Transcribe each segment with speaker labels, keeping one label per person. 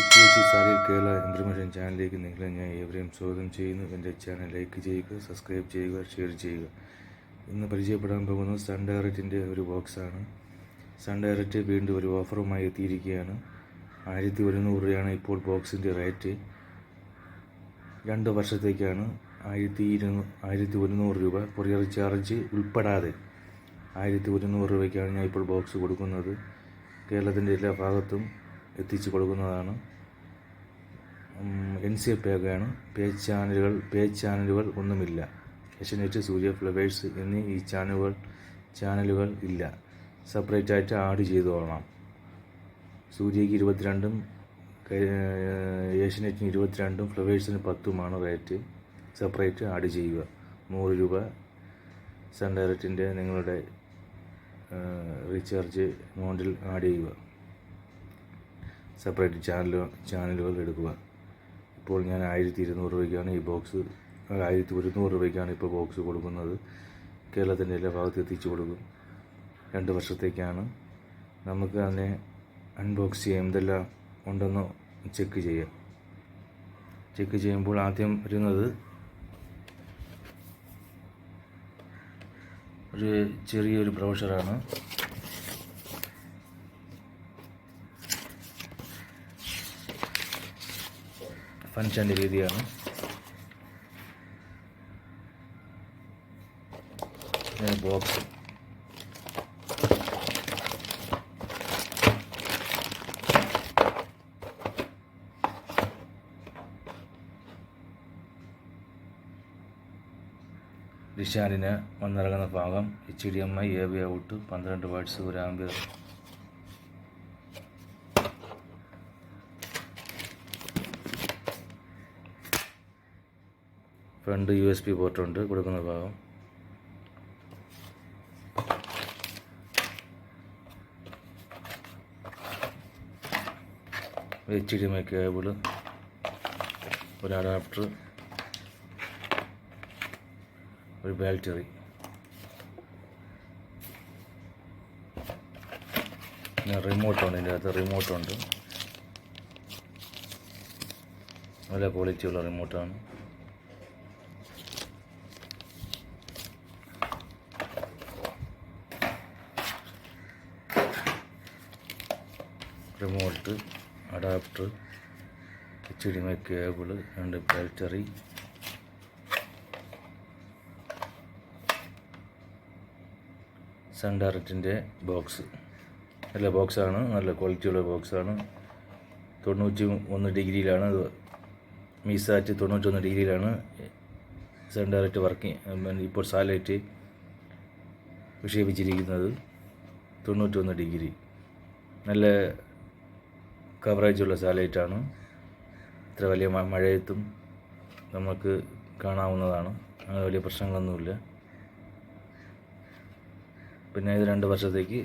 Speaker 1: P Kerala information ചാനലിലേക്ക് നിങ്ങളെ ഞാൻ ഏവരെയും സ്വാഗതം ചെയ്യുന്നു. എന്റെ ചാനൽ ലൈക്ക് ചെയ്യുക സബ്സ്ക്രൈബ് ചെയ്യുക ഷെയർ ചെയ്യുക. ഇന്ന് പരിചയപ്പെടാൻ പോകുന്നത് സൺ ഡയറക്റ്റിന്റെ ഒരു ബോക്സാണ്. സൺ ഡയറക്റ്റ് വീണ്ടും ഒരു ഓഫറുമായി എത്തിയിരിക്കുകയാണ്. ആയിരത്തി ഒരുന്നൂറ് രൂപയാണ് ഇപ്പോൾ ബോക്സിന്റെ റേറ്റ്. രണ്ട് വർഷത്തേക്കാണ് ആയിരത്തി ഇരുന്നൂ ആയിരത്തി ഒരുന്നൂറ് രൂപ കൊറിയർ ചാർജ് ഉൾപ്പെടാതെ ആയിരത്തി ഒരുന്നൂറ് രൂപയ്ക്കാണ് ഞാൻ ഇപ്പോൾ ബോക്സ് കൊടുക്കുന്നത്. കേരളത്തിന്റെ എല്ലാ ഭാഗത്തും എത്തിച്ചു കൊടുക്കുന്നതാണ്. എൻ സി പേക്കാണ് പേ ചാനലുകൾ പേ ചാനലുകൾ ഒന്നുമില്ല. ഏഷ്യനെറ്റ് സൂര്യ ഫ്ലവേഴ്സ് എന്നീ ഈ ചാനലുകൾ ചാനലുകൾ ഇല്ല. സെപ്പറേറ്റ് ആയിട്ട് ആഡ് ചെയ്തോളണം. സൂര്യയ്ക്ക് ഇരുപത്തിരണ്ടും ഏഷ്യനെറ്റിന് ഇരുപത്തിരണ്ടും ഫ്ലവേഴ്സിന് പത്തുമാണ് റേറ്റ്. സെപ്പറേറ്റ് ആഡ് ചെയ്യുക. നൂറ് രൂപ സൺ ഡയറക്റ്റിന്റെ നിങ്ങളുടെ റീചാർജ് എമൗണ്ടിൽ ആഡ് ചെയ്യുക. സെപ്പറേറ്റ് ചാനലുകൾ ചാനലുകൾ എടുക്കുക. ഇപ്പോൾ ഞാൻ ആയിരത്തി ഇരുന്നൂറ് രൂപയ്ക്കാണ് ഈ ബോക്സ് ആയിരത്തി ഒരുന്നൂറ് രൂപയ്ക്കാണ് ഇപ്പോൾ ബോക്സ് കൊടുക്കുന്നത്. കേരളത്തിന്റെ എല്ലാ ഭാഗത്ത് എത്തിച്ചു കൊടുക്കും. രണ്ട് വർഷത്തേക്കാണ്. നമുക്ക് അതിനെ അൺബോക്സ് ചെയ്യാം. എന്തെല്ലാം ഉണ്ടെന്ന് ചെക്ക് ചെയ്യാം. ചെക്ക് ചെയ്യുമ്പോൾ ആദ്യം വരുന്നത് ഒരു ചെറിയൊരു ബ്രൗഷറാണ് ഫങ്ഷന്റെ രീതിയാണ്. ബോക്സ് ഡിഷാലിന് വന്നിറങ്ങുന്ന ഭാഗം H D M I A B out പന്ത്രണ്ട് വാട്ട്സ് ഒരു ampere front U S B പോർട്ടുണ്ട്. കൊടുക്കുന്ന ഭാഗം. H D M I cable ഒരു അഡാപ്റ്റർ ഒരു ബാറ്ററി റിമോട്ടുണ്ട് ഇതിന്റെ അകത്ത്. റിമോട്ടുണ്ട് നല്ല ക്വാളിറ്റിയുള്ള റിമോട്ടാണ് remote adapter H D M I രണ്ട് ബാറ്ററി. Sun box. നല്ല ബോക്സാണ് നല്ല ക്വാളിറ്റിയുള്ള ബോക്സാണ്. തൊണ്ണൂറ്റി ഒന്ന് ഡിഗ്രിയിലാണ് ഇത് മീസാറ്റ് തൊണ്ണൂറ്റൊന്ന് ഡിഗ്രിയിലാണ്. സൺ ഡയറക്റ്റ് വർക്കിംഗ് ഇപ്പോൾ സാലറ്റ് വിക്ഷേപിച്ചിരിക്കുന്നത് തൊണ്ണൂറ്റൊന്ന് ഡിഗ്രി. നല്ല കവറേജുള്ള സാറ്റലൈറ്റാണ് ഇത്ര വലിയ മഴയത്തും നമുക്ക് കാണാവുന്നതാണ്. അങ്ങനെ വലിയ പ്രശ്നങ്ങളൊന്നുമില്ല. പിന്നെ ഇത് രണ്ട് വർഷത്തേക്ക്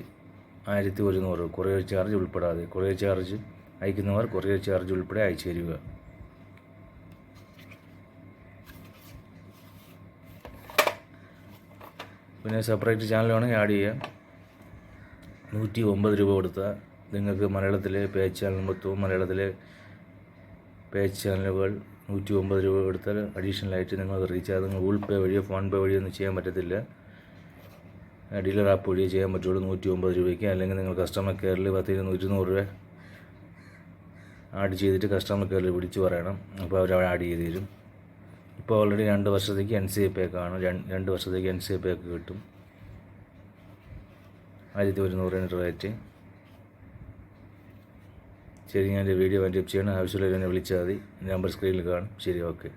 Speaker 1: ആയിരത്തി ഒരുന്നൂറ് കൊറിയർ ചാർജ് ഉൾപ്പെടാതെ. കൊറിയർ ചാർജ് അയക്കുന്നവർ കൊറിയർ ചാർജ് ഉൾപ്പെടെ അയച്ചു തരിക. പിന്നെ സെപ്പറേറ്റ് ചാനൽ വേണമെങ്കിൽ ആഡ് ചെയ്യാം. നൂറ്റി ഒമ്പത് രൂപ കൊടുത്താൽ നിങ്ങൾക്ക് മലയാളത്തിലെ പേജ് ചാനൽ മൊത്തവും മലയാളത്തിലെ പേജ് ചാനലുകൾ നൂറ്റി ഒമ്പത് രൂപ കൊടുത്താൽ അഡീഷണലായിട്ട് നിങ്ങൾക്ക് റീചാർജ് നിങ്ങൾ ഗൂഗിൾ പേ വഴിയോ ഫോൺ പേ വഴിയോ ഒന്നും ചെയ്യാൻ പറ്റത്തില്ല. ഡീലർ ആപ്പ് വഴിയോ ചെയ്യാൻ പറ്റുള്ളൂ നൂറ്റി ഒമ്പത് രൂപയ്ക്ക്. അല്ലെങ്കിൽ നിങ്ങൾ കസ്റ്റമർ കെയറിൽ പത്ത് ഇരുന്നൂറ് രൂപ ആഡ് ചെയ്തിട്ട് കസ്റ്റമർ കെയറിൽ വിളിച്ച് പറയണം. അപ്പോൾ അവർ ആഡ് ചെയ്ത് തരും. ഇപ്പോൾ ഓൾറെഡി രണ്ട് വർഷത്തേക്ക് എൻ സി പേ കാണും. രണ്ട് വർഷത്തേക്ക് എൻ സി പേ ഒക്കെ കിട്ടും. ആയിരത്തി ഒരുന്നൂറ് രൂപ റേറ്റ് ശരി ഞാൻ എന്റെ വീഡിയോ വൈൻഡപ്പ് ചെയ്യണം. ആവശ്യമുള്ളവരെന്നെ വിളിച്ചാൽ മതി. നമ്പർ സ്ക്രീനിൽ കാണും. ശരി ഓക്കെ.